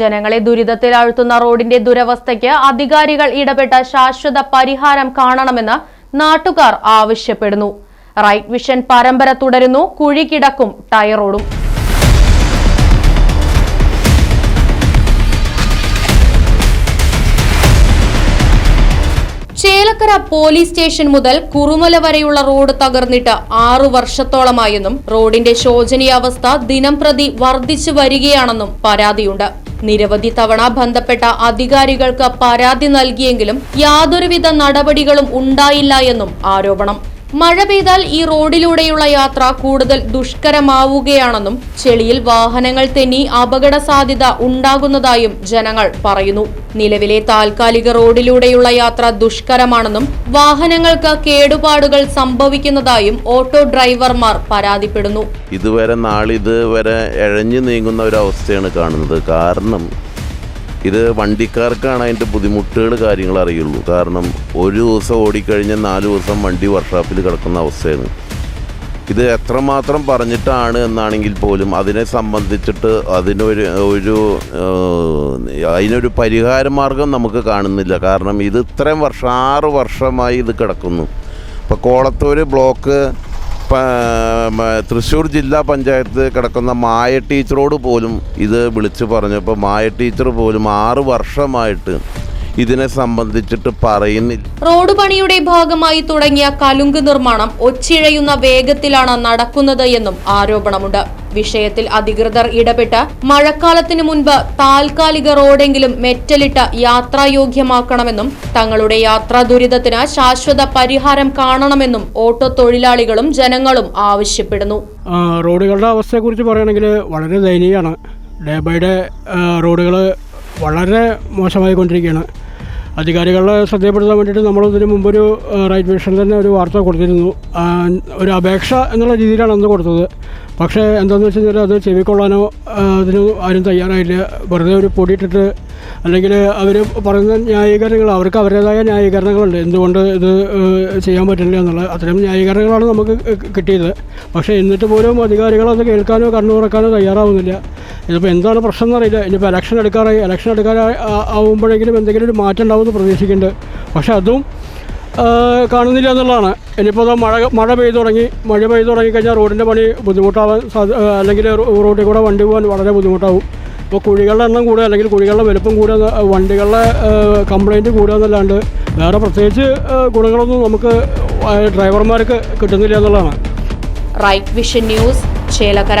ജനങ്ങളെ ദുരിതത്തിലാഴ്ത്തുന്ന റോഡിന്റെ ദുരവസ്ഥയ്ക്ക് അധികാരികൾ ഇടപെട്ട ശാശ്വത പരിഹാരം കാണണമെന്ന് നാട്ടുകാർ ആവശ്യപ്പെടുന്നു. റൈറ്റ് വിഷൻ പരമ്പര തുടരുന്നു. കുഴി കിടക്കും ടയറോടും. ചേലക്കര പോലീസ് സ്റ്റേഷൻ മുതൽ കുറുമല വരെയുള്ള റോഡ് തകർന്നിട്ട് ആറു വർഷത്തോളമായെന്നും റോഡിന്റെ ശോചനീയാവസ്ഥ ദിനം പ്രതി വർദ്ധിച്ചു വരികയാണെന്നും പരാതിയുണ്ട്. നിരവധി തവണ ബന്ധപ്പെട്ട അധികാരികൾക്ക് പരാതി നൽകിയെങ്കിലും യാതൊരുവിധ നടപടികളും ഉണ്ടായില്ല എന്നും ആരോപണം. മഴ പെയ്താൽ ഈ റോഡിലൂടെയുള്ള യാത്ര കൂടുതൽ ദുഷ്കരമാവുകയാണെന്നും ചെളിയിൽ വാഹനങ്ങൾ തെന്നി അപകട സാധ്യത ഉണ്ടാകുന്നതായും ജനങ്ങൾ പറയുന്നു. നിലവിലെ താൽക്കാലിക റോഡിലൂടെയുള്ള യാത്ര ദുഷ്കരമാണെന്നും വാഹനങ്ങൾക്ക് കേടുപാടുകൾ സംഭവിക്കുന്നതായും ഓട്ടോ ഡ്രൈവർമാർ പരാതിപ്പെടുന്നു. ഇതുവരെ നാളിതുവരെ ഇഴഞ്ഞു നീങ്ങുന്ന ഒരു അവസ്ഥയാണ് കാണുന്നത്. കാരണം ഇത് വണ്ടിക്കാർക്കാണ് അതിന്റെ ബുദ്ധിമുട്ടുകൾ കാര്യങ്ങൾ അറിയുള്ളൂ. കാരണം ഒരു ദിവസം ഓടിക്കഴിഞ്ഞാൽ നാല് ദിവസം വണ്ടി വർക്ക്ഷോപ്പിൽ കിടക്കുന്ന അവസ്ഥയാണ്. ഇത് എത്രമാത്രം പറഞ്ഞിട്ടാണ് എന്നാണെങ്കിൽ പോലും അതിനെ സംബന്ധിച്ചിട്ട് അതിനൊരു ഒരു അതിനൊരു പരിഹാര മാർഗം നമുക്ക് കാണുന്നില്ല. കാരണം ഇത് ഇത്രയും വർഷം ആറ് വർഷമായി ഇത് കിടക്കുന്നു. ഇപ്പോൾ കോളത്തൂർ ബ്ലോക്ക് തൃശ്ശൂർ ജില്ലാ പഞ്ചായത്ത് കിടക്കുന്ന മായ ടീച്ചറോട് പോലും ഇത് വിളിച്ചു പറഞ്ഞപ്പോൾ മായ ടീച്ചർ പോലും ആറ് വർഷമായിട്ട് ഇതിനെ സംബന്ധിച്ചിട്ട് പറയുന്നില്ല. റോഡ് പണിയുടെ ഭാഗമായി തുടങ്ങിയ കലുങ്ക് നിർമ്മാണം ഒച്ചിഴയുന്ന വേഗത്തിലാണ് നടക്കുന്നത് എന്നും ആരോപണമുണ്ട്. വിഷയത്തിൽ അധികൃതർ ഇടപെട്ട് മഴക്കാലത്തിന് മുൻപ് താൽക്കാലിക റോഡെങ്കിലും മെറ്റലിട്ട് യാത്രായോഗ്യമാക്കണമെന്നും തങ്ങളുടെ യാത്രാ ദുരിതത്തിന് ശാശ്വത പരിഹാരം കാണണമെന്നും ഓട്ടോ തൊഴിലാളികളും ജനങ്ങളും ആവശ്യപ്പെടുന്നു. റോഡുകളുടെ അവസ്ഥയെക്കുറിച്ച് പറയുകയാണെങ്കിൽ വളരെ ദയനീയമാണ്. ഡേ ബൈ ഡേ റോഡുകൾ വളരെ മോശമായി കൊണ്ടിരിക്കുകയാണ് അധികാരികളെ ശ്രദ്ധപ്പെടുത്താൻ വേണ്ടിയിട്ട് നമ്മൾ ഇതിന് മുമ്പൊരു റൈറ്റ് മിഷൻ തന്നെ ഒരു വാർത്ത കൊടുത്തിരുന്നു. ഒരു അപേക്ഷ എന്നുള്ള രീതിയിലാണ് അന്ന് കൊടുത്തത്. പക്ഷേ എന്താണെന്ന് വെച്ച് കഴിഞ്ഞാൽ അത് ചെവിക്കൊള്ളാനോ അതിന് ആരും തയ്യാറായില്ല. വെറുതെ ഒരു പൊടിയിട്ടിട്ട് അല്ലെങ്കിൽ അവർ പറയുന്ന ന്യായീകരണങ്ങൾ അവർക്ക് അവരുടേതായ ന്യായീകരണങ്ങളുണ്ട്. എന്തുകൊണ്ട് ഇത് ചെയ്യാൻ പറ്റില്ല എന്നുള്ള അത്തരം ന്യായീകരണങ്ങളാണ് നമുക്ക് കിട്ടിയത്. പക്ഷേ എന്നിട്ട് പോലും അധികാരികൾ അത് കേൾക്കാനോ കണ്ണു തുറക്കാനോ തയ്യാറാവുന്നില്ല. ഇതിപ്പോൾ എന്താണ് പ്രശ്നം എന്നറിയില്ല ഇനിയിപ്പോൾ ഇലക്ഷൻ എടുക്കാറായി ഇലക്ഷൻ എടുക്കാൻ ആവുമ്പോഴെങ്കിലും എന്തെങ്കിലും ഒരു മാറ്റം ഉണ്ടാവുമെന്ന് പ്രതീക്ഷിക്കുന്നുണ്ട്. പക്ഷേ അതും കാണുന്നില്ല എന്നുള്ളതാണ്. ഇനിയിപ്പോൾ അത് മഴ മഴ പെയ്തു തുടങ്ങി. മഴ പെയ്തു തുടങ്ങിക്കഴിഞ്ഞാൽ റോഡിന്റെ പണി ബുദ്ധിമുട്ടാവാൻ സാധ്യ അല്ലെങ്കിൽ റോഡിൽ കൂടെ വണ്ടി പോകാൻ വളരെ ബുദ്ധിമുട്ടാവും. ഇപ്പോൾ കുഴികളുടെ എണ്ണം കൂടുക അല്ലെങ്കിൽ കുഴികളുടെ വലുപ്പം കൂടുക വണ്ടികളുടെ കംപ്ലൈന്റ് കൂടുക എന്നല്ലാണ്ട് വേറെ പ്രത്യേകിച്ച് ഗുണങ്ങളൊന്നും നമുക്ക് ഡ്രൈവർമാർക്ക് കിട്ടുന്നില്ല എന്നുള്ളതാണ്. Right vision news Chelakkara.